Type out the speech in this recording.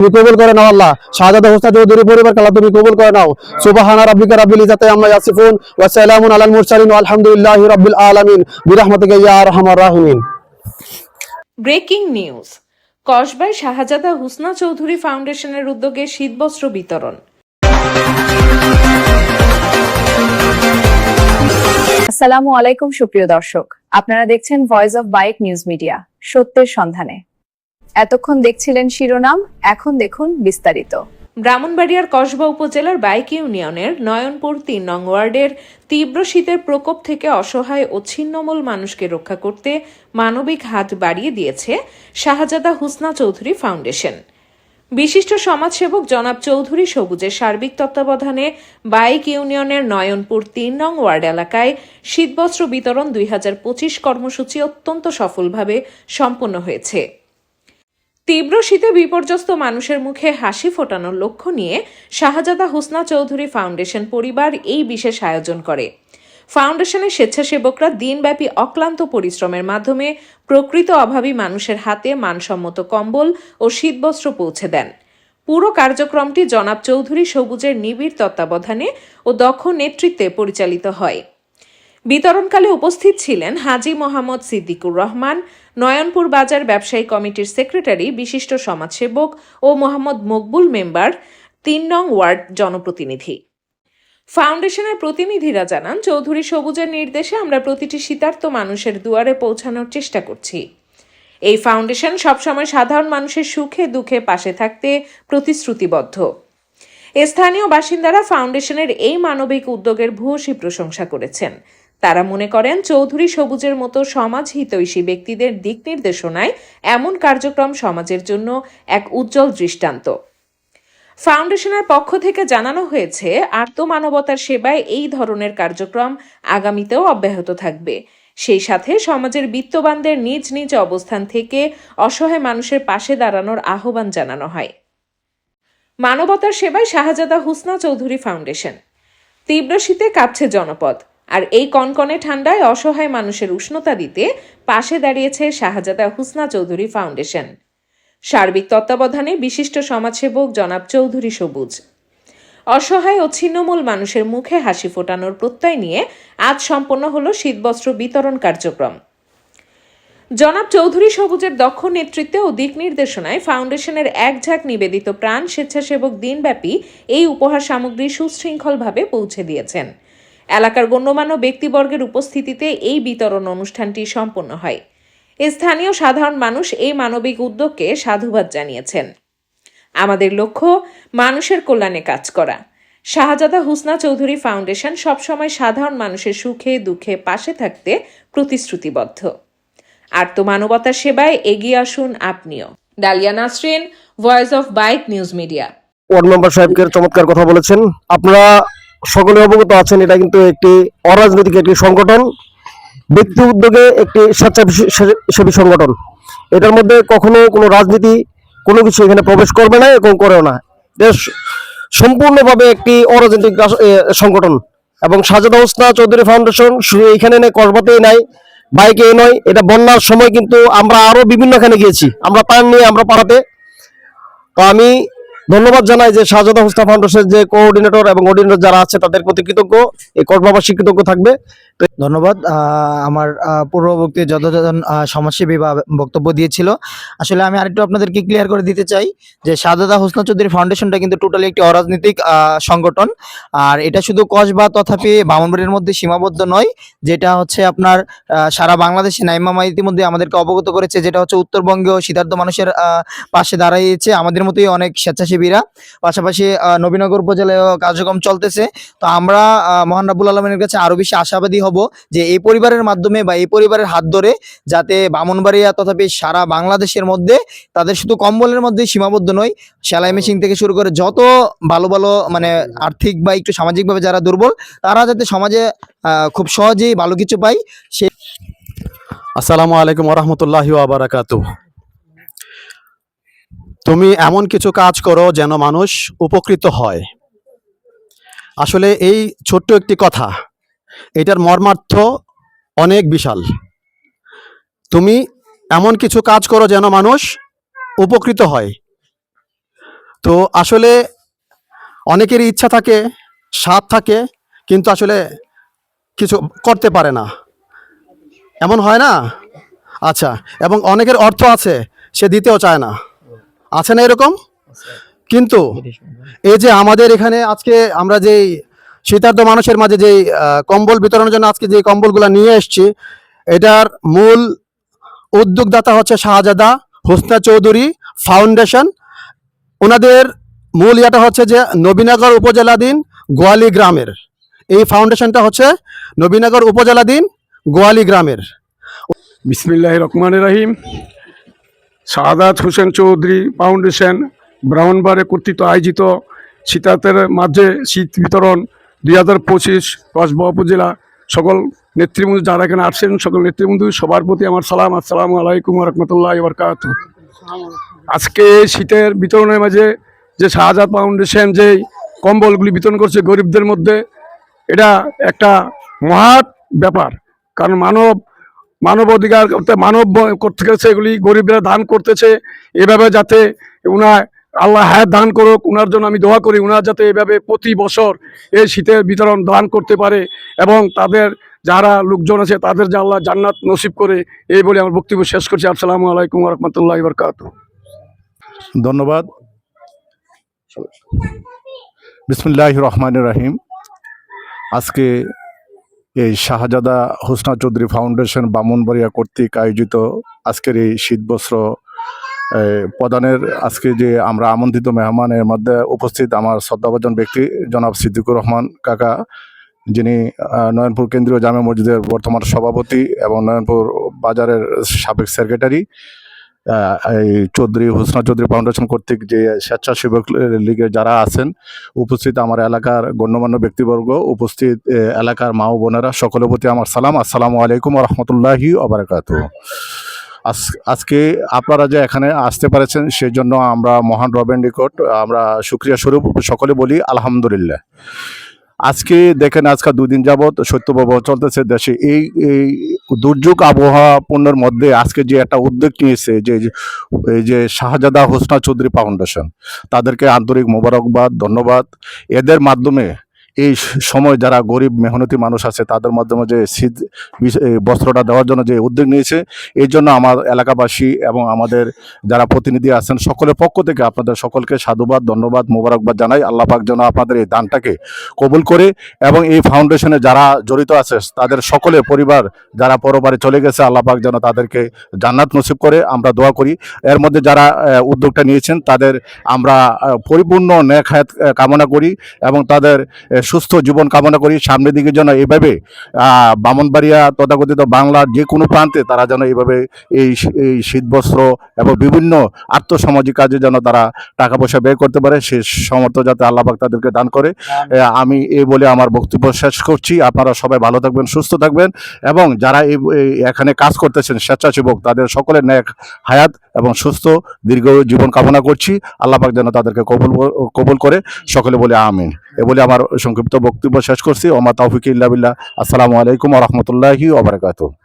তুমি কবুল করে নাও আল্লাহ। শাহজাদা হোসনা চৌধুরী পরিবার আল্লাহ তুমি কবুল করে নাও। সুবহানা রাব্বিকা রাব্বিল ইজ্জাতি আম্মা ইয়াসিফুন ওয়া সালামুন আলাল মুরসালিন আলহামদুলিল্লাহি রাব্বিল আলামিন। বিরহমাতিকা ইয়া আরহামার রাহিমিন। Breaking news. কসবায় শাহজাদা হুসনা চৌধুরী ফাউন্ডেশনের উদ্যোগে শীতবস্ত্র বিতরণ। আসসালামু আলাইকুম সুপ্রিয় দর্শক। আপনারা দেখছেন voice of bike news media সত্যের সন্ধানে। এতক্ষণ দেখছিলেন শিরোনাম, এখন দেখুন বিস্তারিত। ব্রাহ্মণবাড়িয়ার কসবা উপজেলার বাইক ইউনিয়নের নয়নপুর তিন নং ওয়ার্ডের তীব্র শীতের প্রকোপ থেকে অসহায় ও ছিন্নমূল মানুষকে রক্ষা করতে মানবিক হাত বাড়িয়ে দিয়েছে শাহজাদা হুসনা চৌধুরী ফাউন্ডেশন। বিশিষ্ট সমাজসেবক জনাব চৌধুরী সবুজের সার্বিক তত্ত্বাবধানে বাইক ইউনিয়নের নয়নপুর তিন নং ওয়ার্ড এলাকায় শীতবস্ত্র বিতরণ দুই হাজার পঁচিশ কর্মসূচি অত্যন্ত সফলভাবে সম্পন্ন হয়েছে। তীব্র শীতে বিপর্যস্ত মানুষের মুখে হাসি ফোটানোর লক্ষ্য নিয়ে শাহজাদা হুসনা চৌধুরী ফাউন্ডেশন পরিবার এই বিশেষ আয়োজন করে। ফাউন্ডেশনের স্বেচ্ছাসেবকরা দিনব্যাপী অক্লান্ত পরিশ্রমের মাধ্যমে প্রকৃত অভাবী মানুষের হাতে মানসম্মত কম্বল ও শীতবস্ত্র পৌঁছে দেন। পুরো কার্যক্রমটি জনাব চৌধুরী সবুজের নিবিড় তত্ত্বাবধানে ও দক্ষ নেতৃত্বে পরিচালিত হয়। বিতরণকালে উপস্থিত ছিলেন হাজি মোহাম্মদ সিদ্দিকুর রহমান, নয়নপুর বাজার ব্যবসায়ী কমিটির সেক্রেটারি, বিশিষ্ট সমাজসেবক ও মোহাম্মদ মকবুল মেম্বার, তিন নং ওয়ার্ড জনপ্রতিনিধি। ফাউন্ডেশনের প্রতিনিধিরা জানান, চৌধুরী সবুজের নির্দেশে আমরা প্রতিটি শীতার্ত মানুষের দুয়ারে পৌঁছানোর চেষ্টা করছি। এই ফাউন্ডেশন সবসময় সাধারণ মানুষের সুখে দুঃখে পাশে থাকতে প্রতিশ্রুতিবদ্ধ। স্থানীয় বাসিন্দারা ফাউন্ডেশনের এই মানবিক উদ্যোগের ভূয়সী প্রশংসা করেছেন। তারা মনে করেন চৌধুরী সবুজের মতো সমাজ হিতৈষী ব্যক্তিদের দিক নির্দেশনায় এমন কার্যক্রম সমাজের জন্য এক উজ্জ্বল দৃষ্টান্ত। ফাউন্ডেশনের পক্ষ থেকে জানানো হয়েছে আর্তমানবতার সেবায় এই ধরনের কার্যক্রম আগামীতেও অব্যাহত থাকবে। সেই সাথে সমাজের বিত্তবানদের নিজ নিজ অবস্থান থেকে অসহায় মানুষের পাশে দাঁড়ানোর আহ্বান জানানো হয়। মানবতার সেবায় শাহজাদা হুসনা চৌধুরী ফাউন্ডেশন। তীব্র শীতে কাঁপছে জনপদ। আর এই কনকনে ঠান্ডায় অসহায় মানুষের উষ্ণতা দিতে পাশে দাঁড়িয়েছে শাহজাদা হুসনা চৌধুরী ফাউন্ডেশন। সার্বিক তত্ত্বাবধানে বিশিষ্ট সমাজসেবক জনাব চৌধুরী সবুজ। অসহায় ও ছিন্নমূল মানুষের মুখে হাসি ফোটানোর প্রত্যয় নিয়ে আজ সম্পন্ন হলো শীতবস্ত্র বিতরণ কার্যক্রম। জনাব চৌধুরী সবুজের দক্ষ নেতৃত্বে ও দিক নির্দেশনায় ফাউন্ডেশনের এক ঝাঁক নিবেদিত প্রাণ স্বেচ্ছাসেবক দিনব্যাপী এই উপহার সামগ্রী সুশৃঙ্খলভাবে পৌঁছে দিয়েছেন। এলাকার গণ্যমান্য ব্যক্তিবর্গের উপস্থিতিতে এই বিতরণ অনুষ্ঠানটি সম্পন্ন হয়। স্থানীয় সাধারণ মানুষ এই মানবিক উদ্যোগকে সাধুবাদ জানিয়েছেন। আমাদের লক্ষ্য, মানুষের কল্যাণে কাজ করা। শাহজাদা হুসনা চৌধুরী ফাউন্ডেশন সবসময় সাধারণ মানুষের সুখে দুঃখে পাশে থাকতে প্রতিশ্রুতিবদ্ধ। আর্তমানবতার সেবায় এগিয়ে আসুন আপনিও। Dalia Nasrin voice of bike news media ward member সাহেবকে চমৎকার কথা বলেছেন। আপনারা সকলে অবগত আছেন, এটা কিন্তু একটি অরাজনৈতিক একটি সংগঠন, ব্যক্তি উদ্যোগে একটি স্বেচ্ছাসেবী সংগঠন। এটার মধ্যে কখনো কোনো রাজনীতি, কোনো কিছু এখানে প্রবেশ করবে না এবং করেও না। এটা সম্পূর্ণভাবে একটি অরাজনৈতিক সংগঠন। এবং সাজাদা হোসনা চৌধুরী ফাউন্ডেশন শুধু এখানে নেই, কসবাতেই নাই, বাইকে নয়, এটা বন্যার সময় কিন্তু আমরা আরও বিভিন্নখানে গিয়েছি। আমরা তার নিয়ে আমরা পাড়াতে। তো আমি ধন্যবাদ জানাই যে শাহজাদা হুস্তা ফাউন্ডেশনের যে কোঅর্ডিনেটর এবং অর্ডিনেটর যারা আছে, তাদের প্রতি কৃতজ্ঞ। এই কর্মবাসী কৃতজ্ঞ থাকবে। ধন্যবাদ। আমার পূর্ববর্তী যতজন সমাজসেবী বা বক্তব্য দিয়েছিল। আসলে আমি আরেকটু আপনাদেরকে ক্লিয়ার করে দিতে চাই যে সাদাদা হোসনা চৌধুরী ফাউন্ডেশনটা কিন্তু টোটালি একটি অরাজনৈতিক সংগঠন। আর এটা শুধু কসবা তথাপি বামনবাড়ির মধ্যে সীমাবদ্ধ নয়, যেটা হচ্ছে আপনার সারা বাংলাদেশে নাইমামা ইতিমধ্যে আমাদেরকে অবগত করেছে, যেটা হচ্ছে উত্তরবঙ্গেও শীতার্থ মানুষের পাশে দাঁড়িয়েছে। আমাদের মতোই অনেক স্বেচ্ছাসেবীরা পাশাপাশি নবীনগর উপজেলায় কার্যক্রম চলতেছে। তো আমরা মহান রাবুল আলমের কাছে আরও বেশি আশাবাদী হব যে এই পরিবারের মাধ্যমে বা এই পরিবারের হাত ধরে যাতে বামনবাড়িয়া তথাপি সারা বাংলাদেশের মধ্যে তাদের শুধু কম্বলের মধ্যে সীমাবদ্ধ নয়, সেলাই মেশিন থেকে শুরু করে যত ভালো ভালো মানে আর্থিক বা একটু সামাজিকভাবে যারা দুর্বল, তারা যাতে সমাজে খুব সহজেই ভালো কিছু পায়, সে আসসালামু আলাইকুম ওরহমতুল্লাহ আবারাকাতু তুমি এমন কিছু কাজ করো যেন মানুষ উপকৃত হয়। আসলে এই ছোট্ট একটি কথা, এটার মর্মার্থ অনেক বিশাল। তুমি এমন কিছু কাজ করো যেন মানুষ উপকৃত হয়। তো আসলে অনেকেরই ইচ্ছা থাকে, স্বাদ থাকে, কিন্তু আসলে কিছু করতে পারে না। এমন হয় না? আচ্ছা এবং অনেকের অর্থ আছে, সে দিতেও চায় না। আছে না এরকম? কিন্তু এই যে আমাদের এখানে আজকে আমরা যেই শীতার্থ মানুষের মাঝে আহ, কম্বল বিতরণের জন্য আজকে যে কম্বলগুলো নিয়ে এসেছি এটার মূল উদ্যোগদাতা হচ্ছে শাহজাদা হোসনা চৌধুরী ফাউন্ডেশন। ওনাদের মূল ইয়াটা হচ্ছে যে নবীনগর উপজেলাধীন গোয়ালি গ্রামের। এই ফাউন্ডেশনটা হচ্ছে নবীনগর উপজেলাধীন গোয়ালি গ্রামের। বিসমিল্লাহ রহমান রহিম। সাদাত হোসেন চৌধুরী ফাউন্ডেশন ব্রাহ্মণবাড়ে কর্তৃক আয়োজিত শীতাতের মাঝে শীত বিতরণ দুই হাজার পঁচিশ কসবা উপজেলা সকল নেতৃবৃন্দ যারা এখানে আসছেন, সকল নেতৃবৃন্দ, সবার প্রতি আমার সালাম, আসসালামু আলাইকুম রহমতুল্লাহ বরকাত আজকে শীতের বিতরণের মাঝে যে শাহজাদ ফাউন্ডেশন যে কম্বলগুলি বিতরণ করছে গরিবদের মধ্যে, এটা একটা মহৎ ব্যাপার। কারণ মানব মানব অধিকার মানব করতে গেছে, এগুলি গরিবরা দান করতেছে, এভাবে যাতে উনার আল্লাহ হায়াত দান করুক, উনার জন্য আমি দোয়া করি, উনার যাতে এভাবে প্রতি বছর এই শীতের বিতরণ দান করতে পারে এবং তাদের যারা লোকজন আছে, তাদের যে আল্লাহ জান্নাত নসিব করে, এই বলে আমার বক্তব্য শেষ করছি। আসসালামু আলাইকুম রহমতুল্লাহ বরকাত ধন্যবাদ। বিসমুল্লাহ রহমান রহিম। আজকে এই শাহজাদা হোসনা চৌধুরী ফাউন্ডেশন বামনবাড়িয়া কর্তৃক আয়োজিত আজকের এই শীতবস্ত্র প্রদানের আজকে যে আমরা আমন্ত্রিত মেহমানের মধ্যে উপস্থিত আমার শ্রদ্ধাভাজন ব্যক্তি জনাব সিদ্দিকুর রহমান কাকা, যিনি নয়নপুর কেন্দ্রীয় জামে মসজিদের বর্তমান সভাপতি এবং নয়নপুর বাজারের সাবেক সেক্রেটারি। চৌধুরী হোসনা চৌধুরী ফাউন্ডেশন কর্তৃক যে স্বেচ্ছাসেবক লীগের যারা আছেন, উপস্থিত আমার এলাকার গণ্যমান্য ব্যক্তিবর্গ, উপস্থিত এলাকার মা ও বোনেরা, সকলের প্রতি আমার সালাম। আসসালামু আলাইকুম রহমতুল্লাহি আবরাকাত আজকে আপনারা যে এখানে আসতে পারেছেন সেই জন্য আমরা মহান রবেন আমরা সুক্রিয়া স্বরূপ সকলে বলি আলহামদুলিল্লাহ। আজকে দেখেন, আজকে দুদিন যাবৎ শৈত্যপ্রবাহ চলতেছে দেশে। এই এই দুর্যোগ আবহাওয়াপূর্ণের মধ্যে আজকে যে একটা উদ্যোগ নিয়েছে যে, এই যে শাহজাদা হোসনা চৌধুরী ফাউন্ডেশন, তাদেরকে আন্তরিক মোবারকবাদ, ধন্যবাদ। এদের মাধ্যমে এই সময় যারা গরিব মেহনতি মানুষ আছে, তাদের মাধ্যমে যে শীত বস্ত্রটা দেওয়ার জন্য যে উদ্যোগ নিয়েছে এই জন্য আমার এলাকাবাসী এবং আমাদের যারা প্রতিনিধি আছেন, সকলের পক্ষ থেকে আপনাদের সকলকে সাধুবাদ, ধন্যবাদ, মোবারকবাদ জানাই। আল্লাহ পাক যেন আপনাদের এই দানটাকে কবুল করে এবং এই ফাউন্ডেশনে যারা জড়িত আছে, তাদের সকলে পরিবার যারা পরবারে চলে গেছে, আল্লাহ পাক যেন তাদেরকে জান্নাত নসিব করে। আমরা দোয়া করি। এর মধ্যে যারা উদ্যোগটা নিয়েছেন, তাদের আমরা পরিপূর্ণ ন্যাক কামনা করি এবং তাদের সুস্থ জীবন কামনা করি। সামনের দিকে যেন এভাবে বামনবাড়িয়া তথাকথিত বাংলার যে কোনো প্রান্তে তারা যেন এইভাবে এই এই শীতবস্ত্র এবং বিভিন্ন আর্থসামাজিক কাজে যেন তারা টাকা পয়সা ব্যয় করতে পারে সে সমর্থ যাতে আল্লাহ পাক তাদেরকে দান করে। আমি এই বলে আমার বক্তব্য শেষ করছি। আপনারা সবাই ভালো থাকবেন সুস্থ থাকবেন এবং যারা এই এখানে কাজ করতেছেন স্বেচ্ছাসেবক তাদের সকলের ন্যাক হায়াত এবং সুস্থ দীর্ঘ জীবন কামনা করছি। আল্লাহ পাক যেন তাদেরকে কবুল কবুল করে। সকলে বলে আমিন। এ বলে আমার সংক্ষিপ্ত বক্তব্য শেষ করছি। ওমা তৌফিক ইল্লা বিল্লাহ। আসসালামু আলাইকুম ওয়া রাহমাতুল্লাহি ওয়া বারাকাতুহু।